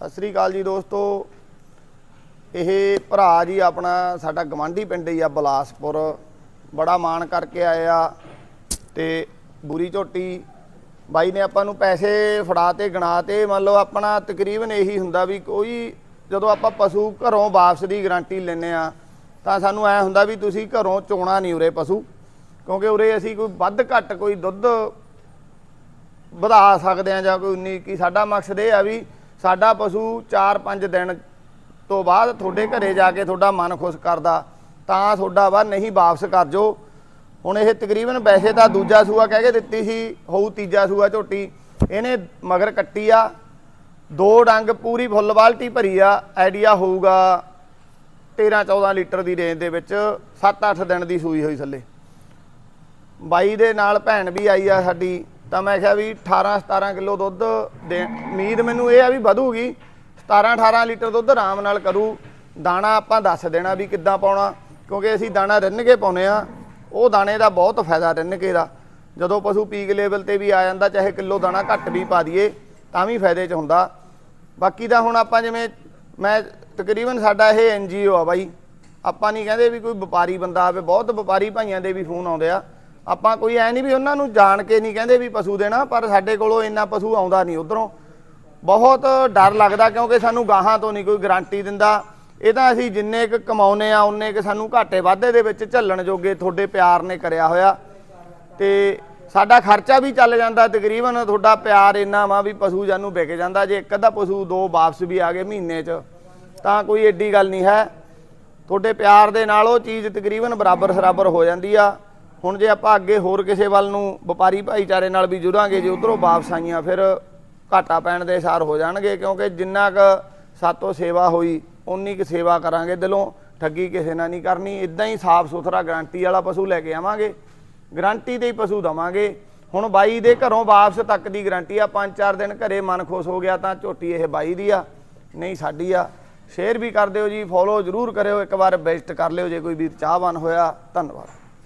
ਸਤਿ ਸ੍ਰੀ ਅਕਾਲ ਜੀ ਦੋਸਤੋ। ਇਹ ਭਰਾ ਜੀ ਆਪਣਾ ਸਾਡਾ ਗਵਾਂਢੀ ਪਿੰਡ ਹੀ ਆ ਬਲਾਸਪੁਰ। ਬੜਾ ਮਾਣ ਕਰਕੇ ਆਏ ਆ ਤੇ ਬੁਰੀ ਝੋਟੀ। ਬਾਈ ਨੇ ਆਪਾਂ ਨੂੰ ਪੈਸੇ ਫੜਾ ਤੇ ਗਣਾ ਤੇ ਮੰਨ ਲਓ ਆਪਣਾ ਤਕਰੀਬਨ ਇਹੀ ਹੁੰਦਾ ਵੀ ਕੋਈ ਜਦੋਂ ਆਪਾਂ ਪਸ਼ੂ ਘਰੋਂ ਵਾਪਸ ਦੀ ਗਾਰੰਟੀ ਲੈਨੇ ਆ, ਤਾਂ ਸਾਨੂੰ ਐ ਹੁੰਦਾ ਵੀ ਤੁਸੀਂ ਘਰੋਂ ਚੋਣਾ ਨਹੀਂ ਉਰੇ ਪਸ਼ੂ। ਕਿਉਂਕਿ ਉਰੇ ਅਸੀਂ ਕੋਈ ਵੱਧ ਘੱਟ ਕੋਈ ਦੁੱਧ ਵਧਾ ਸਕਦੇ ਆ ਜਾਂ ਕੋਈ 19 ਕੀ ਸਾਡਾ ਮਕਸਦ ਇਹ ਆ ਵੀ ਸਾਡਾ ਪਸ਼ੂ 4-5 ਦਿਨ ਤੋਂ ਬਾਅਦ ਤੁਹਾਡੇ ਘਰੇ ਜਾ ਕੇ ਤੁਹਾਡਾ ਮਨ ਖੁਸ਼ ਕਰਦਾ, ਤਾਂ ਤੁਹਾਡਾ ਵਾ ਨਹੀਂ ਵਾਪਸ ਕਰ ਜੋ। ਹੁਣ ਇਹ ਤਕਰੀਬਨ ਵੈਸੇ ਤਾਂ ਦੂਜਾ ਸੂਆ ਕਹਿ ਕੇ ਦਿੱਤੀ ਸੀ, ਹੋਊ ਤੀਜਾ ਸੂਆ ਝੋਟੀ। ਇਹਨੇ ਮਗਰ ਕੱਟੀ ਆ, ਦੋ ਡੰਗ ਪੂਰੀ ਫੁੱਲ ਬਾਲਟੀ ਭਰੀ ਆ, ਆਈਡੀਆ ਹੋਊਗਾ 13-14 ਲੀਟਰ ਦੀ ਰੇਂਜ ਦੇ ਵਿੱਚ 7-8 ਦਿਨ ਦੀ ਸੂਈ ਹੋਈ ਥੱਲੇ। ਬਾਈ ਦੇ ਨਾਲ ਭੈਣ ਵੀ ਆਈ ਆ ਸਾਡੀ ਤਾਂ ਮੈਂ ਕਿਹਾ ਵੀ 18 17 ਕਿਲੋ ਦੁੱਧ ਦੇ, ਉਮੀਦ ਮੈਨੂੰ ਇਹ ਆ ਵੀ ਵਧੂਗੀ। 17 18 ਲੀਟਰ ਦੁੱਧ ਆਰਾਮ ਨਾਲ ਕਰੂ। ਦਾਣਾ ਆਪਾਂ ਦੱਸ ਦੇਣਾ ਵੀ ਕਿੱਦਾਂ ਪਾਉਣਾ, ਕਿਉਂਕਿ ਅਸੀਂ ਦਾਣਾ ਰਿੰਨ ਕੇ ਪਾਉਨੇ ਆ ਉਹ ਦਾਣੇ ਦਾ ਬਹੁਤ ਫਾਇਦਾ ਰਿੰਨ ਕੇ ਦਾ। ਜਦੋਂ ਪਸ਼ੂ ਪੀਕ ਲੈਵਲ ਤੇ ਵੀ ਆ ਜਾਂਦਾ, ਚਾਹੇ ਕਿਲੋ ਦਾਣਾ ਘੱਟ ਵੀ ਪਾ ਦਈਏ, ਤਾਂ ਵੀ ਫਾਇਦੇ 'ਚ ਹੁੰਦਾ। ਬਾਕੀ ਦਾ ਹੁਣ ਆਪਾਂ ਜਿਵੇਂ, ਮੈਂ ਤਕਰੀਬਨ ਸਾਡਾ ਇਹ ਐਨਜੀਓ ਆ ਬਾਈ। ਆਪਾਂ ਨਹੀਂ ਕਹਿੰਦੇ ਵੀ ਕੋਈ ਵਪਾਰੀ ਬੰਦਾ ਆਵੇ, ਬਹੁਤ ਵਪਾਰੀ ਭਾਈਆਂ ਦੇ ਵੀ ਫੋਨ ਆਉਂਦੇ ਆ। ਆਪਾਂ ਕੋਈ ਐ ਨਹੀਂ ਵੀ ਉਹਨਾਂ ਨੂੰ ਜਾਣ ਕੇ ਨਹੀਂ ਕਹਿੰਦੇ ਵੀ ਪਸ਼ੂ ਦੇਣਾ, ਪਰ ਸਾਡੇ ਕੋਲੋਂ ਇੰਨਾ ਪਸ਼ੂ ਆਉਂਦਾ ਨਹੀਂ ਉਧਰੋਂ। ਬਹੁਤ ਡਰ ਲੱਗਦਾ ਕਿਉਂਕਿ ਸਾਨੂੰ ਗਾਹਾਂ ਤੋਂ ਨਹੀਂ ਕੋਈ ਗਾਰੰਟੀ ਦਿੰਦਾ। ਇਹ ਤਾਂ ਅਸੀਂ ਜਿੰਨੇ ਕੁ ਕਮਾਉਨੇ ਆ ਉਹਨੇ ਕੁ ਸਾਨੂੰ ਘਾਟੇ ਵਾਧੇ ਦੇ ਵਿੱਚ ਝੱਲਣ ਜੋਗੇ ਤੁਹਾਡੇ ਪਿਆਰ ਨੇ ਕਰਿਆ ਹੋਇਆ। ਤੇ ਸਾਡਾ ਖਰਚਾ ਵੀ ਚੱਲ ਜਾਂਦਾ, ਤਕਰੀਬਨ ਤੁਹਾਡਾ ਪਿਆਰ ਇੰਨਾ ਵਾ ਵੀ ਪਸ਼ੂ ਜਾਨੂੰ ਵਿਕ ਜਾਂਦਾ। ਜੇ ਇੱਕ ਅੱਧਾ ਪਸ਼ੂ ਦੋ ਵਾਪਸ ਵੀ ਆ ਗਏ ਮਹੀਨੇ 'ਚ, ਤਾਂ ਕੋਈ ਏਡੀ ਗੱਲ ਨਹੀਂ ਹੈ। ਤੁਹਾਡੇ ਪਿਆਰ ਦੇ ਨਾਲ ਉਹ ਚੀਜ਼ ਤਕਰੀਬਨ ਬਰਾਬਰ ਸਰਾਬਰ ਹੋ ਜਾਂਦੀ ਆ। ਹੁਣ ਜੇ ਆਪਾਂ ਅੱਗੇ ਹੋਰ ਕਿਸੇ ਵੱਲ ਨੂੰ ਵਪਾਰੀ ਭਾਈਚਾਰੇ ਨਾਲ ਵੀ ਜੁੜਾਂਗੇ, ਜੇ ਉਧਰੋਂ ਵਾਪਸ ਆਈਆਂ, ਫਿਰ ਘਾਟਾ ਪੈਣ ਦੇ ਸਾਰ ਹੋ ਜਾਣਗੇ, ਕਿਉਂਕਿ ਜਿੰਨਾ ਕੁ ਸਾਤੋਂ ਸੇਵਾ ਹੋਈ ਉਨੀ ਕੁ ਸੇਵਾ ਕਰਾਂਗੇ। ਦਿਲੋਂ ਠੱਗੀ ਕਿਸੇ ਨਾਲ ਨਹੀਂ ਕਰਨੀ ਇਦਾਂ ਹੀ ਸਾਫ਼ ਸੁਥਰਾ ਗਰੰਟੀ ਵਾਲਾ ਪਸ਼ੂ ਲੈ ਕੇ ਆਵਾਂਗੇ। ਗਰੰਟੀ ਤੇ ਹੀ ਪਸ਼ੂ ਦਵਾਂਗੇ। ਹੁਣ ਬਾਈ ਦੇ ਘਰੋਂ ਵਾਪਸ ਤੱਕ ਦੀ ਗਰੰਟੀ ਆ, ਪੰਜ ਚਾਰ ਦਿਨ ਘਰੇ ਮਨ ਖੁਸ਼ ਹੋ ਗਿਆ ਤਾਂ ਝੋਟੀ ਇਹ ਬਾਈ ਦੀ ਆ, ਨਹੀਂ ਸਾਡੀ ਆ। ਸ਼ੇਅਰ ਵੀ ਕਰ ਦਿਓ ਜੀ, ਫੋਲੋ ਜ਼ਰੂਰ ਕਰਿਓ, ਇੱਕ ਵਾਰ ਵਿਜ਼ਿਟ ਕਰ ਲਿਓ ਜੇ ਕੋਈ ਵੀ ਚਾਹਵਾਨ ਹੋਇਆ, ਧੰਨਵਾਦ।